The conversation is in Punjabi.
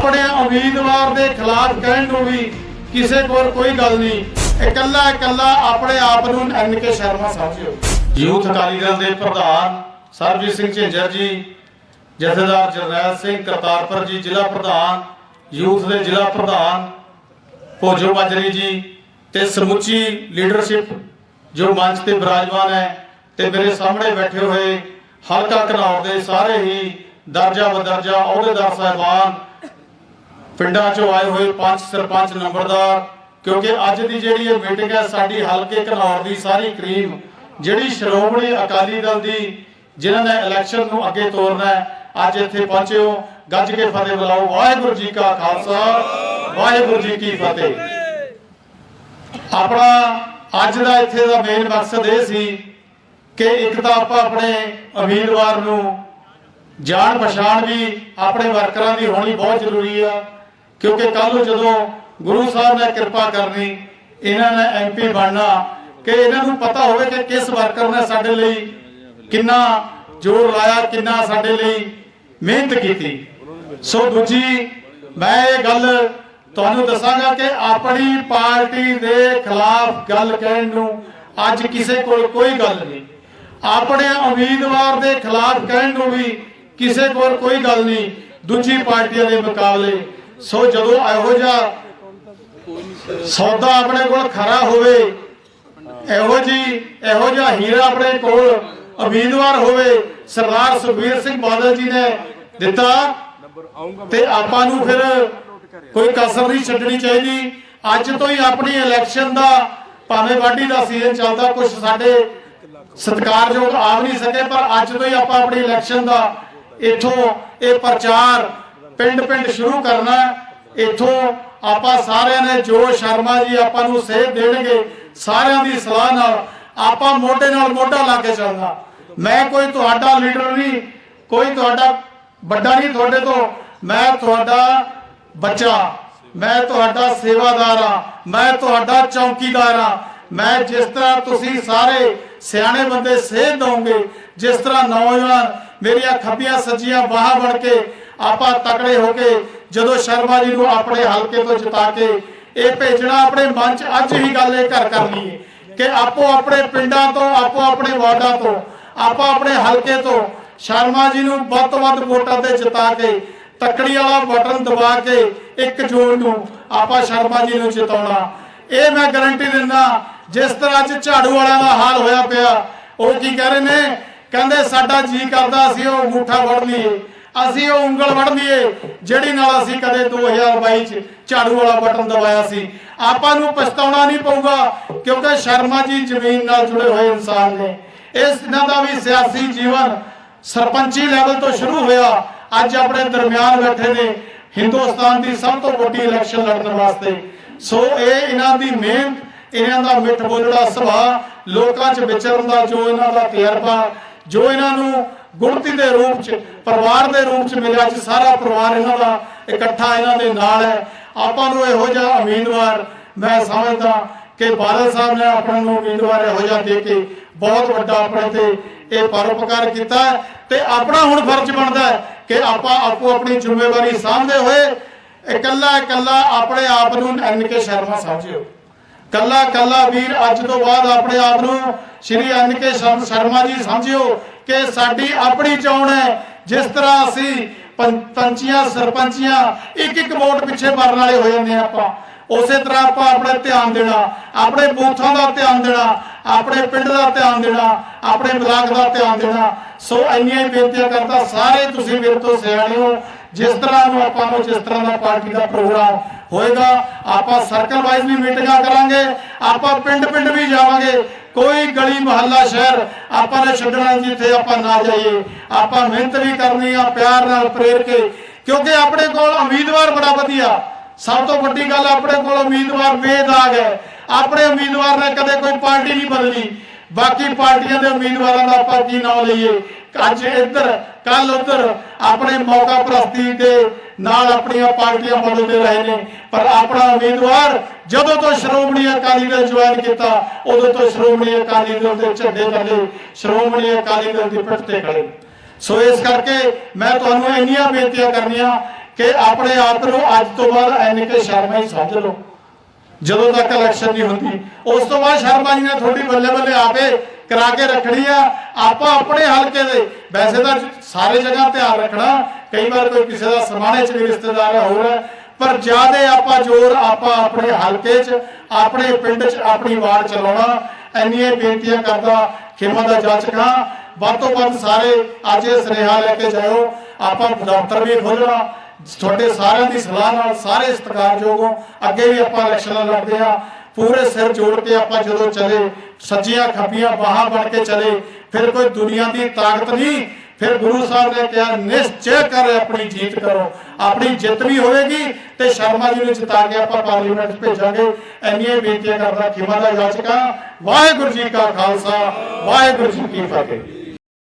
ਆਪਣੇ ਉਮੀਦਵਾਰ ਦੇ ਖਿਲਾਫ ਕਹਿਣ ਨੂੰ ਵੀ ਕਿਸੇ ਕੋਲ ਕੋਈ ਗੱਲ ਨਹੀਂ। ਇਕੱਲਾ ਇਕੱਲਾ ਆਪਣੇ ਆਪ ਨੂੰ ਐਨ ਕੇ ਸ਼ਰਮਾ ਸਮਝਿਓ। ਯੂਥ ਅਕਾਲੀ ਦਲ ਦੇ ਪ੍ਰਧਾਨ ਸਰਬਜੀਤ ਸਿੰਘ ਝਿੰਜਰ ਜੀ, ਜਥੇਦਾਰ ਜਰਨੈਲ ਸਿੰਘ ਕਰਤਾਰਪੁਰ ਜੀ, ਜ਼ਿਲ੍ਹਾ ਪ੍ਰਧਾਨ, ਯੂਥ ਦੇ ਜ਼ਿਲ੍ਹਾ ਪ੍ਰਧਾਨ ਭੋਜੋ ਮਾਜਰੀ ਜੀ ਤੇ ਸਮੁੱਚੀ ਲੀਡਰਸ਼ਿਪ ਜੋ ਮੰਚ ਤੇ ਬਿਰਾਜਮਾਨ ਹੈ ਤੇ ਮੇਰੇ ਸਾਹਮਣੇ ਬੈਠੇ ਹੋਏ ਹਲਕਾ ਘਨੌਰ ਦੇ ਸਾਰੇ ਹੀ ਦਰਜਾ ਬਦਰਜਾ ਅਹੁਦੇਦਾਰ ਸਾਹਿਬਾਨ ਪਿੰਡਾਂ ਚੋਂ ਆਏ ਹੋਏ ਪੰਚ ਸਰਪੰਚ ਨੰਬਰਦਾਰ, ਕਿਉਂਕਿ ਅੱਜ ਦੀ ਜਿਹੜੀ ਇਹ ਮੀਟਿੰਗ ਹੈ, ਸਾਡੀ ਹਲਕੇ ਘਨੌਰ ਦੀ ਸਾਰੀ ਕਰੀਮ ਜਿਹੜੀ ਸ਼੍ਰੋਮਣੀ ਅਕਾਲੀ ਦਲ ਦੀ, ਜਿਨ੍ਹਾਂ ਨੇ ਇਲੈਕਸ਼ਨ ਨੂੰ ਅੱਗੇ ਤੋਰਨਾ ਹੈ, ਅੱਜ ਇੱਥੇ ਪਹੁੰਚੇ ਹੋ। ਗੱਜ ਕੇ ਫਤਿਹ ਬੁਲਾਓ। ਵਾਹਿਗੁਰੂ ਜੀ ਕਾ ਖਾਲਸਾ, ਵਾਹਿਗੁਰੂ ਜੀ ਕੀ ਫਤਿਹ। ਆਪਣਾ ਅੱਜ ਦਾ ਇੱਥੇ ਦਾ ਮੇਨ ਮਕਸਦ ਇਹ ਸੀ ਕਿ ਇੱਕ ਤਾਂ ਆਪਾਂ ਆਪਣੇ ਉਮੀਦਵਾਰ ਨੂੰ ਜਾਣ ਪਛਾਣ ਵੀ ਆਪਣੇ ਵਰਕਰਾਂ ਦੀ ਹੋਣੀ ਬਹੁਤ ਜ਼ਰੂਰੀ ਆ। ਕਿਉਂਕਿ ਕੱਲ ਨੂੰ ਜਦੋਂ ਗੁਰੂ ਸਾਹਿਬ ਨੇ ਕਿਰਪਾ ਕਰਨੀ ਇਹਨਾਂ ਨੇ ਐਮਪੀ ਬਣਨਾ ਕਿ ਇਹਨਾਂ ਨੂੰ ਪਤਾ ਹੋਵੇ ਕਿ ਕਿਸ ਵਰਕਰ ਨੇ ਸਾਡੇ ਲਈ ਕਿੰਨਾ ਜ਼ੋਰ ਲਾਇਆ ਕਿੰਨਾ ਸਾਡੇ ਲਈ ਮਿਹਨਤ ਕੀਤੀ। ਸੋ ਦੂਜੀ ਮੈਂ ਇਹ ਗੱਲ ਤੁਹਾਨੂੰ ਦੱਸਾਂਗਾ ਕਿ ਆਪਣੀ ਪਾਰਟੀ ਦੇ ਖਿਲਾਫ ਗੱਲ ਕਹਿਣ ਨੂੰ ਅੱਜ ਕਿਸੇ ਕੋਲ ਕੋਈ ਗੱਲ ਨਹੀਂ। ਆਪਣੇ ਉਮੀਦਵਾਰ ਦੇ ਖਿਲਾਫ ਕਹਿਣ ਨੂੰ ਵੀ ਕਿਸੇ ਕੋਲ ਕੋਈ ਗੱਲ ਨਹੀਂ। ਦੂਜੀ ਪਾਰਟੀਆਂ ਦੇ ਮੁਕਾਬਲੇ ਸੋ ਜਦੋਂ ਇਹੋ ਜਿਹਾ ਸੌਦਾ ਆਪਣੇ ਕੋਲ ਖਰਾ ਹੋਵੇ, ਇਹੋ ਜੀ, ਇਹੋ ਜਿਹਾ ਹੀਰਾ ਆਪਣੇ ਕੋਲ ਉਮੀਦਵਾਰ ਹੋਵੇ, ਸਰਦਾਰ ਸੁਖਬੀਰ ਸਿੰਘ ਬਾਦਲ ਜੀ ਨੇ ਦਿੱਤਾ ਤੇ ਆਪਾਂ ਨੂੰ ਫਿਰ ਕੋਈ ਕਸਰ ਨਹੀਂ ਛੱਡਣੀ ਚਾਹੀਦੀ। ਅੱਜ ਤੋਂ ਹੀ ਆਪਣੀ ਇਲੈਕਸ਼ਨ ਦਾ ਭਾਵੇਂ ਵਾਢੀ ਦਾ ਸੀਜ਼ਨ ਚੱਲਦਾ ਕੁਝ ਸਾਡੇ ਸਤਿਕਾਰਯੋਗ ਆ ਵੀ ਨਹੀਂ ਸਕੇ, ਪਰ ਅੱਜ ਤੋਂ ਹੀ ਆਪਾਂ ਆਪਣੀ ਇਲੈਕਸ਼ਨ ਦਾ ਇਥੋਂ ਇਹ ਪ੍ਰਚਾਰ ਪਿੰਡ ਪਿੰਡ ਸ਼ੁਰੂ ਕਰਨਾ ਇੱਥੋਂ ਆਪਾਂ ਸਾਰਿਆਂ ਨੇ ਜੋ ਸ਼ਰਮਾ ਜੀ ਆਪਾਂ ਨੂੰ ਸੇਧ ਦੇਣਗੇ, ਸਾਰਿਆਂ ਦੀ ਸਲਾਹ ਨਾਲ ਆਪਾਂ ਮੋਢੇ ਨਾਲ ਮੋਢਾ ਲਾ ਕੇ ਚੱਲਣਾ। ਮੈਂ ਕੋਈ ਤੁਹਾਡਾ ਲੀਡਰ ਨਹੀਂ, ਕੋਈ ਤੁਹਾਡਾ ਵੱਡਾ ਨਹੀਂ ਤੁਹਾਡੇ ਤੋਂ, ਮੈਂ ਤੁਹਾਡਾ ਬੱਚਾ, ਮੈਂ ਤੁਹਾਡਾ ਸੇਵਾਦਾਰ ਆ ਮੈਂ ਤੁਹਾਡਾ ਚੌਕੀਦਾਰ ਆ ਮੈਂ ਜਿਸ ਤਰ੍ਹਾਂ ਤੁਸੀਂ ਸਾਰੇ ਸਿਆਣੇ ਬੰਦੇ ਸੇਧ ਦੋਗੇ ਜਿਸ ਤਰ੍ਹਾਂ ਨੌਜਵਾਨ ਮੇਰੀਆਂ ਖੱਬੀਆਂ ਸੱਜੀਆਂ ਬਾਹਾਂ ਬਣ ਕੇ ਆਪਾਂ ਤਕੜੇ ਹੋ ਕੇ ਜਦੋਂ ਸ਼ਰਮਾ ਜੀ ਨੂੰ ਆਪਣੇ ਹਲਕੇ ਤੋਂ ਜਿਤਾ ਕੇ ਇਹ ਭੇਜਣਾ ਆਪਣੇ ਮਨ 'ਚ ਅੱਜ ਹੀ ਗੱਲ ਇਹ ਘਰ ਕਰਨੀ ਹੈ ਕਿ ਆਪੋ ਆਪਣੇ ਪਿੰਡਾਂ ਤੋਂ, ਆਪੋ ਆਪਣੇ ਵਾਰਡਾਂ ਤੋਂ, ਆਪੋ ਆਪਣੇ ਹਲਕੇ ਤੋਂ ਸ਼ਰਮਾ ਜੀ ਨੂੰ ਵੱਧ ਤੋਂ ਵੱਧ ਵੋਟਾਂ ਤੇ ਜਿਤਾ ਕੇ, ਤੱਕੜੀ ਵਾਲਾ ਬਟਨ ਦਬਾ ਕੇ 1 ਜੂਨ ਨੂੰ ਆਪਾਂ ਸ਼ਰਮਾ ਜੀ ਨੂੰ ਜਿਤਾਉਣਾ। ਇਹ ਮੈਂ ਗਾਰੰਟੀ ਦਿੰਦਾ, ਜਿਸ ਤਰ੍ਹਾਂ ਅੱਜ ਝਾੜੂ ਵਾਲਿਆਂ ਦਾ ਹਾਲ ਹੋਇਆ ਪਿਆ, ਉਹ ਕੀ ਕਹਿ ਰਹੇ ਨੇ? ਕਹਿੰਦੇ ਸਾਡਾ ਜੀ ਕਰਦਾ ਸੀ, ਉਹ ਅੰਗੂਠਾ ਫੜ ਲਈਏ ਅਸੀਂ ਉਹ ਉਂਗਲ ਵੜ ਲਈਏ ਜਿਹੜੀ ਨਾਲ ਅਸੀਂ ਕਦੇ 2022 ਚ ਝਾੜੂ ਵਾਲਾ ਬਟਨ ਦਬਾਇਆ ਸੀ। ਆਪਾਂ ਨੂੰ ਪਛਤਾਉਣਾ ਨਹੀਂ ਪਊਗਾ, ਕਿਉਂਕਿ ਸ਼ਰਮਾ ਜੀ ਜ਼ਮੀਨ ਨਾਲ ਜੁੜੇ ਹੋਏ ਇਨਸਾਨ ਨੇ। ਇਸ ਇਹਨਾਂ ਦਾ ਵੀ ਸਿਆਸੀ ਜੀਵਨ ਸਰਪੰਚੀ ਲੈਵਲ ਤੋਂ ਸ਼ੁਰੂ ਹੋਇਆ। ਅੱਜ ਆਪਣੇ ਦਰਮਿਆਨ ਬੈਠੇ ਨੇ, ਹਿੰਦੁਸਤਾਨ ਦੀ ਸਭ ਤੋਂ ਵੱਡੀ ਇਲੈਕਸ਼ਨ ਲੜਨ ਵਾਸਤੇ। ਸੋ ਇਹ ਇਹਨਾਂ ਦੀ ਮਿਹਨਤ, ਇਹਨਾਂ ਦਾ ਮਿੱਠ ਬੋਲੜਾ ਸੁਭਾਅ, ਲੋਕਾਂ 'ਚ ਵਿਚਰਨ ਦਾ ਜੋ ਇਹਨਾਂ ਦਾ ਤਜਰਬਾ, ਜੋ ਇਹਨਾਂ ਨੂੰ ਗੁਣਤੀ ਦੇ ਰੂਪ 'ਚ, ਪਰਿਵਾਰ ਦੇ ਰੂਪ 'ਚ ਮਿਲਿਆ ਅੱਜ ਸਾਰਾ ਪਰਿਵਾਰ ਇਹਨਾਂ ਦਾ ਇਕੱਠਾ ਇਹਨਾਂ ਦੇ ਨਾਲ ਹੈ। ਆਪਾਂ ਨੂੰ ਇਹੋ ਜਿਹਾ ਉਮੀਦਵਾਰ ਮੈਂ ਸਮਝਦਾ ਕਿ ਬਾਦਲ ਸਾਹਿਬ ਨੇ ਆਪਾਂ ਨੂੰ ਉਮੀਦਵਾਰ ਇਹੋ ਜਿਹਾ ਦੇ ਕੇ ਬਹੁਤ ਵੱਡਾ ਆਪਣੇ ਤੇ ਇਹ ਪਰਉਪਕਾਰ ਕੀਤਾ ਤੇ ਆਪਣਾ ਹੁਣ ਫਰਜ਼ ਬਣਦਾ ਹੈ ਕਿ ਆਪਾਂ ਆਪੋ ਆਪਣੀ ਜ਼ਿੰਮੇਵਾਰੀ ਸਾਂਭਦੇ ਹੋਏ ਇਕੱਲਾ ਇਕੱਲਾ ਆਪਣੇ ਆਪ ਨੂੰ ਐਨ ਕੇ ਸ਼ਰਮਾ ਸਮਝਿਓ। ਕੱਲਾ ਕੱਲਾ ਵੀਰ ਅੱਜ ਤੋਂ ਬਾਅਦ ਆਪਣੇ ਆਪ ਨੂੰ ਸ਼੍ਰੀ ਐਨ ਸ਼ਰਮਾ ਜੀ ਸਮਝਿਓ ਕਿ ਸਾਡੀ ਆਪਣੀ ਚੋਣ ਹੈ। ਜਿਸ ਤਰ੍ਹਾਂ ਅਸੀਂ ਪੰਚੀਆਂ, ਸਰਪੰਚੀਆਂ ਇੱਕ ਇੱਕ ਵੋਟ ਪਿੱਛੇ ਮਰਨ ਵਾਲੇ ਹੋ ਜਾਂਦੇ ਆ ਆਪਾਂ। ਉਸੇ ਤਰ੍ਹਾਂ ਆਪਾਂ ਆਪਣੇ ਧਿਆਨ ਦੇਣਾ, ਆਪਣੇ ਬੂਥਾਂ ਦਾ ਧਿਆਨ ਦੇਣਾ, ਆਪਣੇ ਪਿੰਡ ਦਾ ਧਿਆਨ ਦੇਣਾ, ਆਪਣੇ ਬਲਾਕ ਦਾ ਧਿਆਨ ਦੇਣਾ। ਸੋ ਇੰਨੀਆਂ ਹੀ ਬੇਨਤੀਆਂ ਕਰਦਾ, ਸਾਰੇ ਤੁਸੀਂ ਮੇਰੇ ਤੋਂ ਸਿਆਣੇ ਹੋ। ਜਿਸ ਤਰ੍ਹਾਂ ਨੂੰ ਆਪਾਂ ਨੂੰ ਜਿਸ ਤਰ੍ਹਾਂ ਦਾ ਪਾਰਟੀ ਦਾ ਪ੍ਰੋਗਰਾਮ ਹੋਏਗਾ, ਆਪਾਂ ਸਰਕਲ ਵਾਈਜ਼ ਵੀ ਮੀਟਿੰਗਾਂ ਕਰਾਂਗੇ, ਆਪਾਂ ਪਿੰਡ ਪਿੰਡ ਵੀ ਜਾਵਾਂਗੇ। ਕੋਈ ਗਲੀ ਮੁਹੱਲਾ ਸ਼ਹਿਰ ਆਪਾਂ ਨੇ ਛੱਡਣਾ ਜਿੱਥੇ ਆਪਾਂ ਨਾ ਜਾਈਏ। ਆਪਾਂ ਮਿਹਨਤ ਵੀ ਕਰਨੀ ਆ, ਪਿਆਰ ਨਾਲ ਪ੍ਰੇਰ ਕੇ। ਕਿਉਂਕਿ ਆਪਣੇ ਕੋਲ ਉਮੀਦਵਾਰ ਬੜਾ ਵਧੀਆ। ਸਭ ਤੋਂ ਵੱਡੀ ਗੱਲ, ਆਪਣੇ ਕੋਲ ਉਮੀਦਵਾਰ ਬੇਦਾਗ ਹੈ। ਆਪਣੇ ਉਮੀਦਵਾਰ ਨੇ ਕਦੇ ਕੋਈ ਪਾਰਟੀ ਨਹੀਂ ਬਦਲੀ। ਬਾਕੀ ਪਾਰਟੀਆਂ ਦੇ ਉਮੀਦਵਾਰਾਂ ਦਾ ਆਪਾਂ ਕੀ ਨਾਮ ਲਈਏ? ਅੱਜ ਇੱਧਰ ਕੱਲ ਉੱਧਰ ਆਪਣੇ ਮੌਕਾ ਪ੍ਰਸਤੀ ਦੇ ਨਾਲ ਆਪਣੀਆਂ ਪਾਰਟੀਆਂ ਬਦਲਦੇ ਰਹੇ ਨੇ। ਪਰ ਆਪਣਾ ਉਮੀਦਵਾਰ ਜਦੋਂ ਤੋਂ ਸ਼੍ਰੋਮਣੀ ਅਕਾਲੀ ਦਲ ਜੁਆਇਨ ਕੀਤਾ, ਉਦੋਂ ਤੋਂ ਸ਼੍ਰੋਮਣੀ ਅਕਾਲੀ ਦਲ ਦੇ ਝੰਡੇ ਥੱਲੇ, ਸ਼੍ਰੋਮਣੀ ਅਕਾਲੀ ਦਲ ਦੀ ਪਿੱਠ ਤੇ ਖੜੇ। ਸੋ ਇਸ ਕਰਕੇ ਮੈਂ ਤੁਹਾਨੂੰ ਇੰਨੀਆਂ ਬੇਨਤੀਆਂ ਕਰਨੀਆਂ ਕਿ ਆਪਣੇ ਆਪ ਨੂੰ ਅੱਜ ਤੋਂ ਬਾਅਦ ਐਨ ਕੇ ਸ਼ਰਮਾ ਹੀ ਸਮਝ ਲਓ। ਜਦੋਂ ਤੱਕ ਇਲੈਕਸ਼ਨ ਨਹੀਂ ਹੁੰਦੀ, ਉਸ ਤੋਂ ਬਾਅਦ ਸ਼ਰਮਾ ਜੀ ਨੇ ਤੁਹਾਡੀ ਬੱਲੇ ਬੱਲੇ ਆਪੇ ਕਰਾ ਕੇ ਰੱਖਣੀ ਆ, ਆਪਾਂ ਆਪਣੇ ਹਲਕੇ ਦੇ। ਵੈਸੇ ਤਾਂ ਸਾਰੇ ਜਗ੍ਹਾ ਧਿਆਨ ਰੱਖਣਾ, ਕਈ ਵਾਰ ਕੋਈ ਕਿਸੇ ਦਾ ਸਮਾਣੇ ਚ ਵੀ ਰਿਸ਼ਤੇਦਾਰ ਹੈ ਹੋਰ ਹੈ, ਪਰ ਜਿਆਦੇ ਆਪਾਂ ਜ਼ੋਰ ਆਪਾਂ ਆਪਣੇ ਹਲਕੇ 'ਚ, ਆਪਣੇ ਪਿੰਡ 'ਚ, ਆਪਣੀ ਵਾਰਡ ਚਲਾਉਣਾ ਇੰਨੀਆਂ ਬੇਨਤੀਆਂ ਕਰਦਾ ਖੇਮਾ ਦਾ ਜੱਜ ਵੱਧ ਤੋਂ ਵੱਧ ਸਾਰੇ ਅੱਜ ਇਹ ਸੁਨੇਹਾ ਲੈ ਕੇ ਜਾਇਓ। ਆਪਾਂ ਦਫ਼ਤਰ ਵੀ ਖੋਲਣਾ ਤੁਹਾਡੇ ਸਾਰਿਆਂ ਦੀ ਸਲਾਹ ਨਾਲ ਸਾਰੇ ਸਤਿਕਾਰਯੋਗ ਹੋ। ਅੱਗੇ ਵੀ ਆਪਾਂ ਇਲੈਕਸ਼ਨਾਂ ਲੜਦੇ ਆ ਪੂਰੇ ਸਿਰ ਜੋੜ ਕੇ ਆਪਾਂ ਜਦੋਂ ਚਲੇ, ਸੱਜੀਆਂ ਖੱਬੀਆਂ ਬਾਹਾਂ ਬਣ ਕੇ ਚਲੇ, ਫਿਰ ਕੋਈ ਦੁਨੀਆ ਦੀ ਤਾਕਤ ਨਹੀਂ। ਫਿਰ ਗੁਰੂ ਸਾਹਿਬ ਨੇ ਕਿਹਾ, ਨਿਸ਼ਚੈ ਕਰ ਆਪਣੀ ਜੀਤ ਕਰੋ। ਆਪਣੀ ਜਿੱਤ ਵੀ ਹੋਵੇਗੀ ਤੇ ਸ਼ਰਮਾ ਜੀ ਨੂੰ ਜਿਤਾ ਕੇ ਆਪਾਂ ਪਾਰਲੀਮੈਂਟ ਭੇਜਾਂਗੇ। ਇੰਨੀਆਂ ਬੇਨਤੀਆਂ ਕਰਦਾ, ਖਿਮਾ ਦਾ ਜਾਚਕਾ ਵਾਹਿਗੁਰੂ ਜੀ ਕਾ ਖਾਲਸਾ, ਵਾਹਿਗੁਰੂ ਜੀ ਕੀ ਫਤਿਹ।